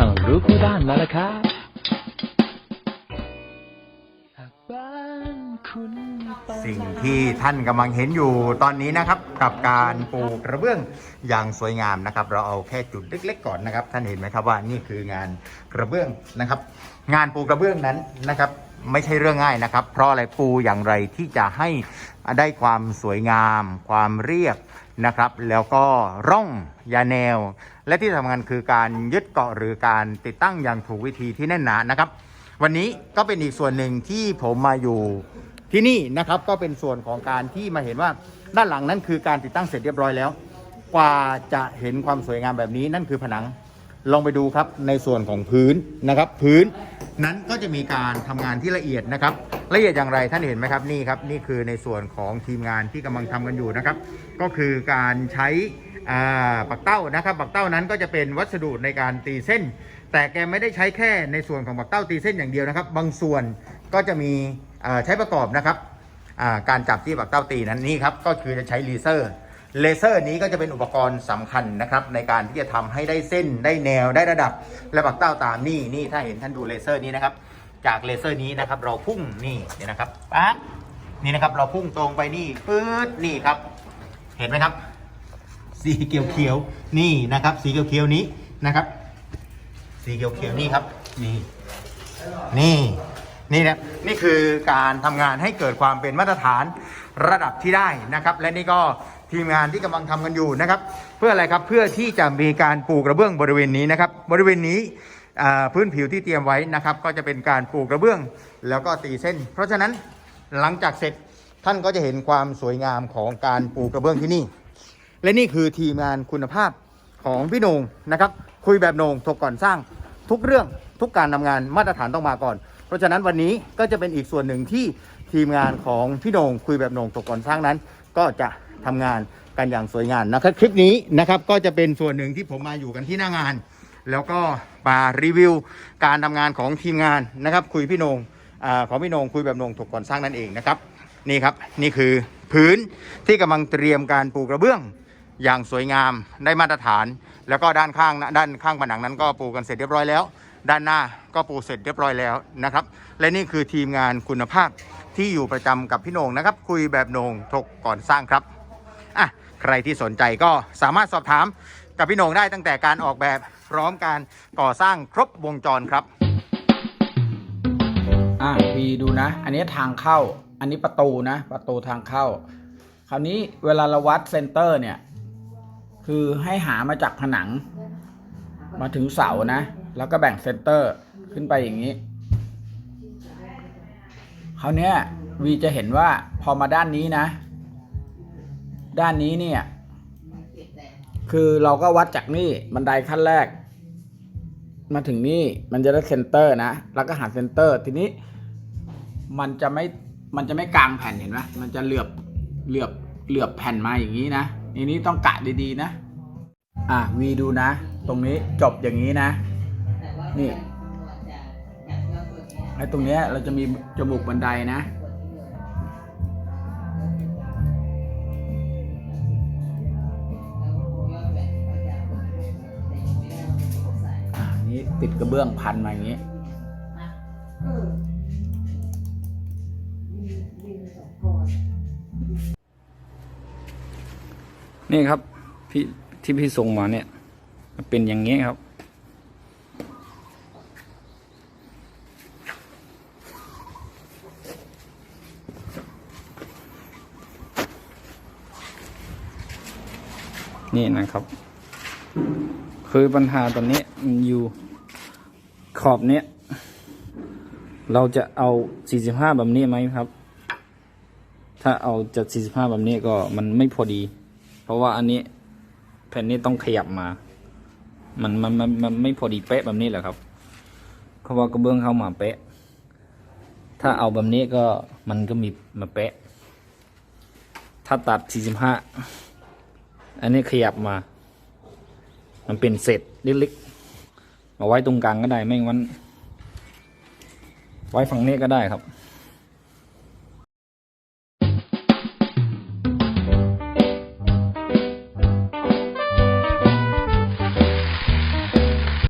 ช่างรู้คู่ด้านมาแล้วครับสิ่งที่ท่านกำลังเห็นอยู่ตอนนี้นะครับ กับการปูกระเบื้องอย่างสวยงามนะครับ เราเอาแค่จุดเล็ก ๆ ก่อนนะครับ ท่านเห็นไหมครับว่านี่คืองานกระเบื้องนะครับ งานปูกระเบื้องนั้นนะครับ ไม่ใช่เรื่องง่ายนะครับ เพราะอะไรปูอย่างไรที่จะให้ได้ความสวยงาม ความเรียบนะครับ แล้วก็ร่องยาแนว และที่สำคัญคือการยึดเกาะหรือการติดตั้งอย่างถูกวิธีที่แน่นหนานะครับ วันนี้ก็เป็นอีกส่วนหนึ่งที่ผมมาอยู่ที่นี่นะครับก็เป็นส่วนของการที่มาเห็นว่าด้านหลังนั้นคือการติดตั้งเสร็จเรียบร้อยแล้ว กว่าจะเห็นความสวยงามแบบนี้นั่นคือผนัง ลองไปดูครับในส่วนของพื้นนะครับ พื้น นั้นก็จะมีการทำงานที่ละเอียดนะครับ ละเอียดอย่างไรท่านเห็นไหมครับนี่ครับนี่คือในส่วนของทีมงานที่กำลังทำกันอยู่นะครับ ก็คือการใช้อ่าปักเต้านะครับ ปักเต้านั้นก็จะเป็นวัสดุในการตีเส้น แต่แกไม่ได้ใช้แค่ในส่วนของปักเต้าตีเส้นอย่างเดียวนะครับ บางส่วนก็จะมีใช้ประกอบนะครับการจับที่ปักเต้าตีนั้นนี่ครับก็คือจะใช้เลเซอร์ เลเซอร์นี้ก็จะเป็นอุปกรณ์สำคัญนะครับ ในการที่จะทำให้ได้เส้นได้แนวได้ระดับ และปักเต้าตามนี่นี่ถ้าเห็นท่านดูเลเซอร์นี้นะครับ จากเลเซอร์นี้นะครับ เราพุ่งนี่เนี่ยนะครับปั๊บนี่นะครับ เราพุ่งตรงไปนี่ปื๊ดนี่ครับ เห็นไหมครับ สีเขียวเขียวนี่นะครับ สีเขียวเขียวนี้นะครับ สีเขียวเขียวนี่ครับ นี่ นี่นี่นะนี่คือการทำงานให้เกิดความเป็นมาตรฐานระดับที่ได้นะครับ และนี่ก็ ทีมงานที่กำลังทำกันอยู่นะครับ เพื่ออะไรครับเพื่อที่จะมีการปูกระเบื้องบริเวณนี้นะครับ บริเวณนี้พื้นผิวที่เตรียมไว้นะครับ ก็จะเป็นการปูกระเบื้อง แล้วก็ตีเส้น เพราะฉะนั้นหลังจากเสร็จท่านก็จะเห็นความสวยงามของการปูกระเบื้องที่นี่ และนี่คือทีมงานคุณภาพของพี่โหนงนะครับ คุยแบบโหนงถกก่อนสร้างทุกเรื่องทุกการทำงานมาตรฐานต้องมาก่อน เพราะฉะนั้นวันนี้ก็จะเป็นอีกส่วนหนึ่งที่ทีมงานของพี่โหนงคุยแบบโหนงถกก่อนสร้างนั้น ก็จะ ทำงานกันอย่างสวยงามนะครับ คลิปนี้นะครับก็จะเป็นส่วนหนึ่งที่ผมมาอยู่กันที่หน้างาน แล้วก็มารีวิวการทำงานของทีมงานนะครับ คุยพี่นงอาของพี่นงคุยแบบนงถกก่อนสร้างนั่นเองนะครับนี่ครับนี่คือพื้นที่กำลังเตรียมการปูกระเบื้องอย่างสวยงามได้มาตรฐาน แล้วก็ด้านข้างนะด้านข้างผนังนั้นก็ปูกันเสร็จเรียบร้อยแล้ว ด้านหน้าก็ปูเสร็จเรียบร้อยแล้วนะครับ และนี่คือทีมงานคุณภาพที่อยู่ประจำกับพี่โหนงนะครับ คุยแบบโหนงถกก่อนสร้างครับ อะใครที่สนใจก็สามารถสอบถามกับพี่โหนงได้ตั้งแต่การออกแบบพร้อมการก่อสร้างครบวงจรครับ อะพีดูนะ อันนี้ทางเข้า อันนี้ประตูนะ ประตูทางเข้า คราวนี้เวลาเราวัดเซนเตอร์เนี่ย คือให้หามาจากผนัง มาถึงเสานะ แล้วก็แบ่งเซนเตอร์ขึ้นไปอย่างนี้คราวนี้วีจะเห็นว่าพอมาด้านนี้นะ ด้านนี้เนี่ย คือเราก็วัดจากนี่บันไดขั้นแรก มาถึงนี่มันจะได้เซนเตอร์นะแล้วก็หาเซนเตอร์ ทีนี้มันจะไม่มันจะไม่กลางแผ่นเห็นไหมมันจะเหลือบเหลือบเหลือบแผ่นมาอย่างนี้นะทีนี้ต้องกะดีๆนะ อะวีดูนะ ตรงนี้จบอย่างนี้นะ นี่ไอ้ตรงเนี้ยเราจะมีจมูกบันไดนะ นี้ติดกระเบื้องพันมาอย่างนี้นี่ครับพี่ที่พี่ส่งมาเนี่ยเป็นอย่างนี้ครับ นี่นะครับ คือปัญหาตอนนี้มันอยู่ขอบเนี้ย เราจะเอา 45 แบบนี้ไหมครับ ถ้าเอาจาก 45 แบบนี้ก็มันไม่พอดี เพราะว่าอันนี้แผ่นนี้ต้องขยับมา มันมันมันมันไม่พอดีเป๊ะแบบนี้แหละครับเพราะว่ากระเบื้องเข้ามาเป๊ะ ถ้าเอาแบบนี้ก็มันก็มีมาเป๊ะ ถ้าตัด 45 อันนี้ขยับมา มันเป็นเศษเล็กๆมาไว้ตรงกลางก็ได้ไม่งั้นไว้ฝั่งนี้ก็ได้ครับ